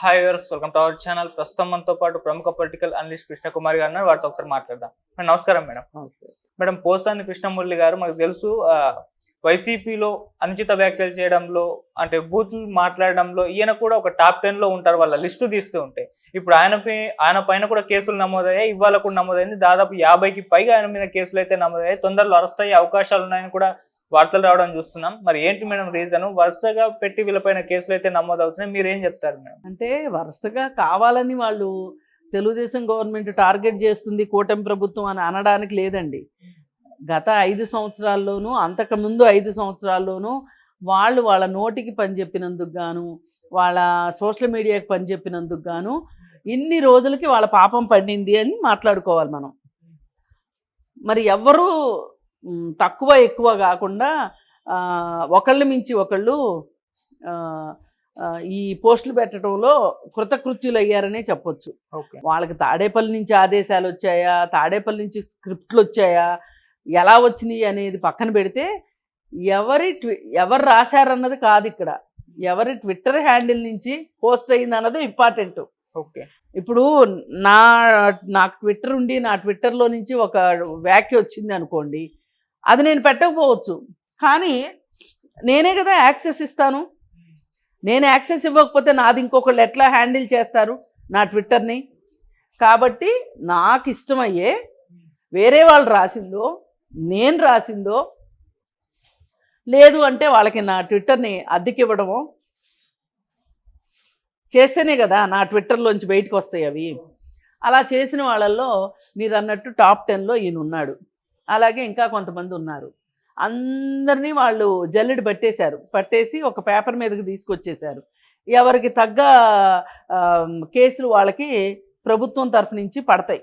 Hi viewers welcome to our channel. ప్రస్తుతం మనతో పాటు ప్రముఖ పొలిటికల్ అనలిస్ట్ కృష్ణ కుమార్ గారు. వారితో ఒకసారి మాట్లాడదాం. నమస్కారం మేడం. మేడం పోసాని కృష్ణమురళి గారు మనకు తెలుసు వైసీపీలో అనుచిత వ్యాఖ్యలు చేయడంలో అంటే బూతులు మాట్లాడడంలో ఈయన కూడా ఒక టాప్ టెన్లో ఉంటారు వాళ్ళ లిస్టు తీస్తూ ఉంటే. ఇప్పుడు ఆయనపై ఆయన పైన కూడా కేసులు నమోదయ్యాయి ఇవాళ కూడా నమోదైంది. దాదాపు యాభైకి పైగా ఆయన మీద కేసులు అయితే నమోదయ్యాయి. తొందరలో అరెస్ట్ అయ్యే అవకాశాలు ఉన్నాయని కూడా వార్తలు రావడం చూస్తున్నాం. మరి ఏంటి మేడం రీజన్ వరుసగా పెట్టి వీళ్ళపైన కేసులు అయితే నమోదవుతున్నాయి. మీరు ఏం చెప్తారు మేడం? అంటే వరుసగా కావాలని వాళ్ళు తెలుగుదేశం గవర్నమెంట్ టార్గెట్ చేస్తుంది కూటమి ప్రభుత్వం అని అనడానికి లేదండి. గత ఐదు సంవత్సరాల్లోనూ అంతకుముందు ఐదు సంవత్సరాల్లోనూ వాళ్ళు వాళ్ళ నోటికి పని చెప్పినందుకు గాను వాళ్ళ సోషల్ మీడియాకి పని చెప్పినందుకు గాను ఇన్ని రోజులకి వాళ్ళ పాపం పండింది అని మాట్లాడుకోవాలి మనం. మరి ఎవ్వరూ తక్కువ ఎక్కువ కాకుండా ఒకళ్ళ మించి ఒకళ్ళు ఈ పోస్టులు పెట్టడంలో కృతకృత్యులు అయ్యారనే చెప్పొచ్చు. ఓకే. వాళ్ళకి తాడేపల్లి నుంచి ఆదేశాలు వచ్చాయా? తాడేపల్లి నుంచి స్క్రిప్ట్లు వచ్చాయా? ఎలా వచ్చినాయి అనేది పక్కన పెడితే ఎవరి ట్వి ఎవరు రాశారన్నది కాదు ఇక్కడ. ఎవరి ట్విట్టర్ హ్యాండిల్ నుంచి పోస్ట్ అయింది అన్నది ఇంపార్టెంట్. ఓకే. ఇప్పుడు నా నాకు ట్విట్టర్ ఉండి నా ట్విట్టర్లో నుంచి ఒక వ్యాఖ్య వచ్చింది అనుకోండి అది నేను పెట్టకపోవచ్చు. కానీ నేనే కదా యాక్సెస్ ఇస్తాను. నేను యాక్సెస్ ఇవ్వకపోతే నాది ఇంకొకళ్ళు ఎట్లా హ్యాండిల్ చేస్తారు నా ట్విట్టర్ని? కాబట్టి నాకు ఇష్టమయ్యే వేరే వాళ్ళు రాసిందో నేను రాసిందో లేదు అంటే వాళ్ళకి నా ట్విట్టర్ని అద్దెకి ఇవ్వడము చేస్తేనే కదా నా ట్విట్టర్లోంచి బయటకు వస్తాయి అవి. అలా చేసిన వాళ్ళల్లో మీరు అన్నట్టు టాప్ టెన్లో ఈయన ఉన్నాడు అలాగే ఇంకా కొంతమంది ఉన్నారు. అందరినీ వాళ్ళు జల్లెడ పట్టేశారు. పట్టేసి ఒక పేపర్ మీదకి తీసుకొచ్చేశారు. ఎవరికి తగ్గ కేసులు వాళ్ళకి ప్రభుత్వం తరఫు నుంచి పడతాయి.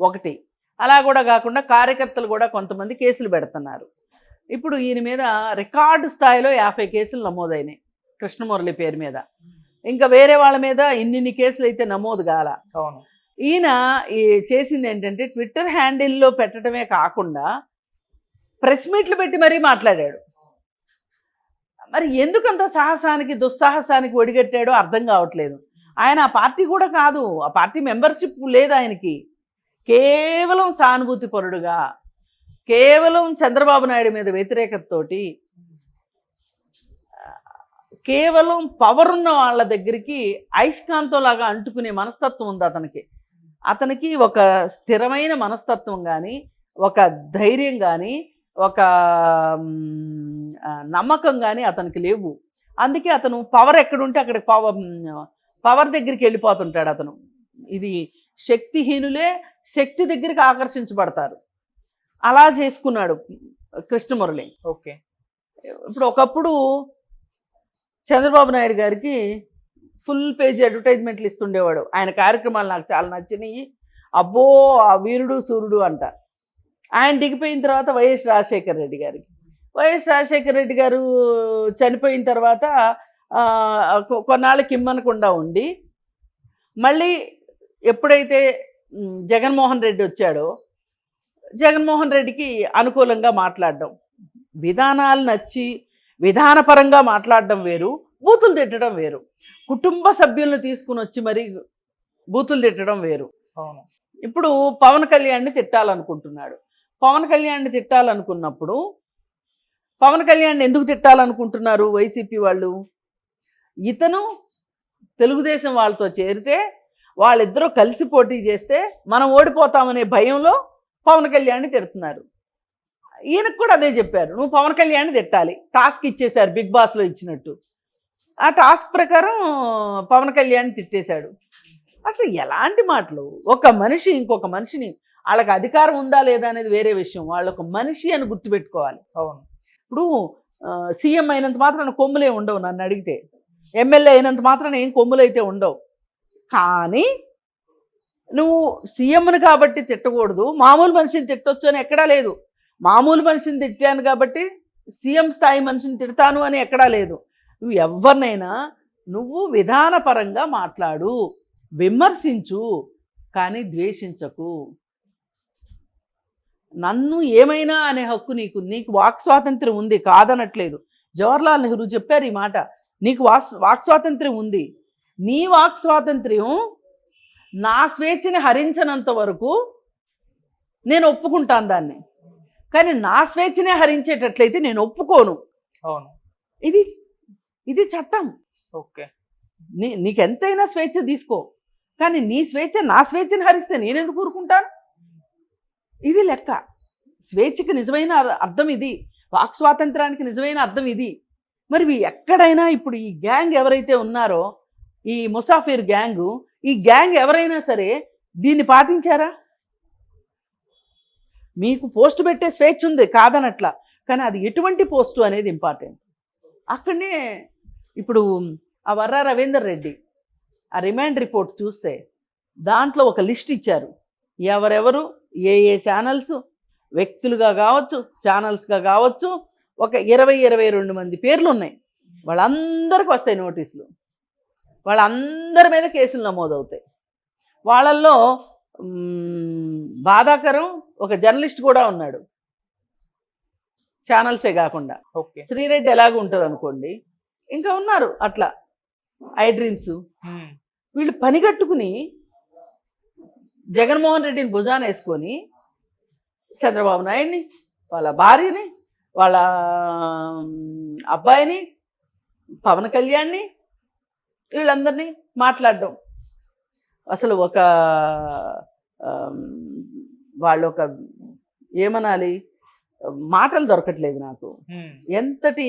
ఒకటి. అలా కూడా కాకుండా కార్యకర్తలు కూడా కొంతమంది కేసులు పెడుతున్నారు. ఇప్పుడు ఈయన మీద రికార్డు స్థాయిలో యాభై కేసులు నమోదైనాయి. కృష్ణమురళి పేరు మీద. ఇంకా వేరే వాళ్ళ మీద ఇన్నిన్ని కేసులు అయితే నమోదు కాల. అవును. ఈయన ఈ చేసింది ఏంటంటే ట్విట్టర్ హ్యాండిల్లో పెట్టడమే కాకుండా ప్రెస్ మీట్లు పెట్టి మరీ మాట్లాడాడు. మరి ఎందుకంత సాహసానికి దుస్సాహసానికి ఒడిగట్టాడో అర్థం కావట్లేదు. ఆయన ఆ పార్టీ కూడా కాదు. ఆ పార్టీ మెంబర్షిప్ లేదు ఆయనకి. కేవలం సానుభూతి పరుడుగా కేవలం చంద్రబాబు నాయుడు మీద వ్యతిరేకతతోటి కేవలం పవర్ ఉన్న వాళ్ళ దగ్గరికి అయస్కాంతంలాగా అంటుకునే మనస్తత్వం ఉంది అతనికి. అతనికి ఒక స్థిరమైన మనస్తత్వం కానీ ఒక ధైర్యం కానీ ఒక నమ్మకం కానీ అతనికి లేవు. అందుకే అతను పవర్ ఎక్కడుంటే అక్కడ పవర్ పవర్ దగ్గరికి వెళ్ళిపోతుంటాడు అతను. ఇది శక్తిహీనులే శక్తి దగ్గరికి ఆకర్షించబడతారు. అలా చేసుకున్నాడు కృష్ణమురళి. ఓకే. ఇప్పుడు ఒకప్పుడు చంద్రబాబు నాయుడు గారికి ఫుల్ పేజ్ అడ్వర్టైజ్మెంట్లు ఇస్తుండేవాడు. ఆయన కార్యక్రమాలు నాకు చాలా నచ్చినాయి. అబ్బో ఆ వీరుడు సూర్యుడు అంట. ఆయన దిగిపోయిన తర్వాత వైఎస్ రాజశేఖర రెడ్డి గారికి. వైఎస్ రాజశేఖర రెడ్డి గారు చనిపోయిన తర్వాత కొన్నాళ్ళు కొ- కొన్నాళ్ళకి ఇమ్మనకుండా ఉండి మళ్ళీ ఎప్పుడైతే జగన్మోహన్ రెడ్డి వచ్చాడో జగన్మోహన్ రెడ్డికి అనుకూలంగా మాట్లాడడం. విధానాలు నచ్చి విధానపరంగా మాట్లాడడం వేరు. బూతులు తిట్టడం వేరు. కుటుంబ సభ్యులను తీసుకుని వచ్చి మరి బూతులు తిట్టడం వేరు. అవును. ఇప్పుడు పవన్ కళ్యాణ్ని తిట్టాలనుకుంటున్నాడు. పవన్ కళ్యాణ్ని తిట్టాలనుకున్నప్పుడు పవన్ కళ్యాణ్ని ఎందుకు తిట్టాలనుకుంటున్నారు వైసీపీ వాళ్ళు? ఇతను తెలుగుదేశం వాళ్ళతో చేరితే వాళ్ళిద్దరూ కలిసి పోటీ చేస్తే మనం ఓడిపోతామనే భయంలో పవన్ కళ్యాణ్ని తిడుతున్నారు. ఈయనకు కూడా అదే చెప్పారు. నువ్వు పవన్ కళ్యాణ్ని తిట్టాలి. టాస్క్ ఇచ్చేశారు బిగ్ బాస్లో ఇచ్చినట్టు. ఆ టాస్క్ ప్రకారం పవన్ కళ్యాణ్ తిట్టేశాడు. అసలు ఎలాంటి మాటలు? ఒక మనిషి ఇంకొక మనిషిని వాళ్ళకి అధికారం ఉందా లేదా అనేది వేరే విషయం. వాళ్ళు ఒక మనిషి అని గుర్తుపెట్టుకోవాలి. అవును. ఇప్పుడు సీఎం అయినంత మాత్రాన కొమ్ములే ఉండవు నన్ను అడిగితే. ఎమ్మెల్యే అయినంత మాత్రాన ఏం కొమ్ములు అయితే ఉండవు. కానీ నువ్వు సీఎంను కాబట్టి తిట్టకూడదు. మామూలు మనిషిని తిట్టొచ్చు అని ఎక్కడా లేదు. మామూలు మనిషిని తిట్టాను కాబట్టి సీఎం స్థాయి మనిషిని తిడతాను అని ఎక్కడా లేదు. నువ్వు ఎవరినైనా నువ్వు విధానపరంగా మాట్లాడు విమర్శించు కానీ ద్వేషించకు. నన్ను ఏమైనా అనే హక్కు నీకు నీకు వాక్ స్వాతంత్రం ఉంది కాదనట్లేదు. జవహర్లాల్ నెహ్రూ చెప్పారు ఈ మాట నీకు వాక్ వాక్ స్వాతంత్రం ఉంది. నీ వాక్ స్వాతంత్ర్యం నా స్వేచ్ఛని హరించనంత వరకు నేను ఒప్పుకుంటాను దాన్ని. కానీ నా స్వేచ్ఛనే హరించేటట్లయితే నేను ఒప్పుకోను. అవును. ఇది ఇది చట్టం. ఓకే. నీ నీకెంతైనా స్వేచ్ఛ తీసుకో. కానీ నీ స్వేచ్ఛ నా స్వేచ్ఛని హరిస్తే నేనెందుకు ఊరుకుంటాను? ఇది లెక్క. స్వేచ్ఛకి నిజమైన అర్- అర్థం ఇది. వాక్ స్వాతంత్రానికి నిజమైన అర్థం ఇది. మరి ఎక్కడైనా ఇప్పుడు ఈ గ్యాంగ్ ఎవరైతే ఉన్నారో ఈ ముసాఫిర్ గ్యాంగు ఈ గ్యాంగ్ ఎవరైనా సరే దీన్ని పాటించారా? మీకు పోస్ట్ పెట్టే స్వేచ్ఛ ఉంది కాదనట్లా. కానీ అది ఎటువంటి పోస్టు అనేది ఇంపార్టెంట్. అక్కడనే ఇప్పుడు ఆ వర్రా రవీందర్ రెడ్డి ఆ రిమాండ్ రిపోర్ట్ చూస్తే దాంట్లో ఒక లిస్ట్ ఇచ్చారు. ఎవరెవరు ఏ ఏ ఛానల్స్ వ్యక్తులుగా కావచ్చు ఛానల్స్గా కావచ్చు ఒక ఇరవై ఇరవై రెండు మంది పేర్లు ఉన్నాయి. వాళ్ళందరికీ వస్తాయి నోటీసులు. వాళ్ళందరి మీద కేసులు నమోదవుతాయి. వాళ్ళల్లో బాధాకరం ఒక జర్నలిస్ట్ కూడా ఉన్నాడు. ఛానల్సే కాకుండా. ఓకే. శ్రీరెడ్డి ఎలాగ ఉంటుంది అనుకోండి ఇంకా ఉన్నారు అట్లా. I dreams. వీళ్ళు పని కట్టుకుని జగన్మోహన్ రెడ్డిని భుజాన వేసుకొని చంద్రబాబు నాయుడిని వాళ్ళ భార్యని వాళ్ళ అబ్బాయిని పవన్ కళ్యాణ్ని వీళ్ళందరినీ మాట్లాడడం. అసలు ఒక వాళ్ళు ఒక ఏమనాలి? మాటలు దొరకట్లేదు నాకు. ఎంతటి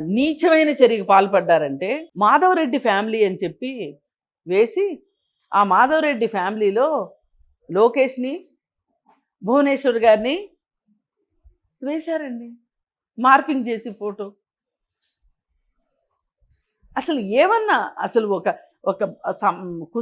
నీచమైన చర్యకు పాల్పడ్డారంటే మాధవరెడ్డి ఫ్యామిలీ అని చెప్పి వేసి ఆ మాధవరెడ్డి ఫ్యామిలీలో లోకేష్ని భువనేశ్వర్ గారిని వేశారండి. మార్ఫింగ్ చేసి ఫోటో. అసలు ఏమన్నా అసలు ఒక ఒక సం-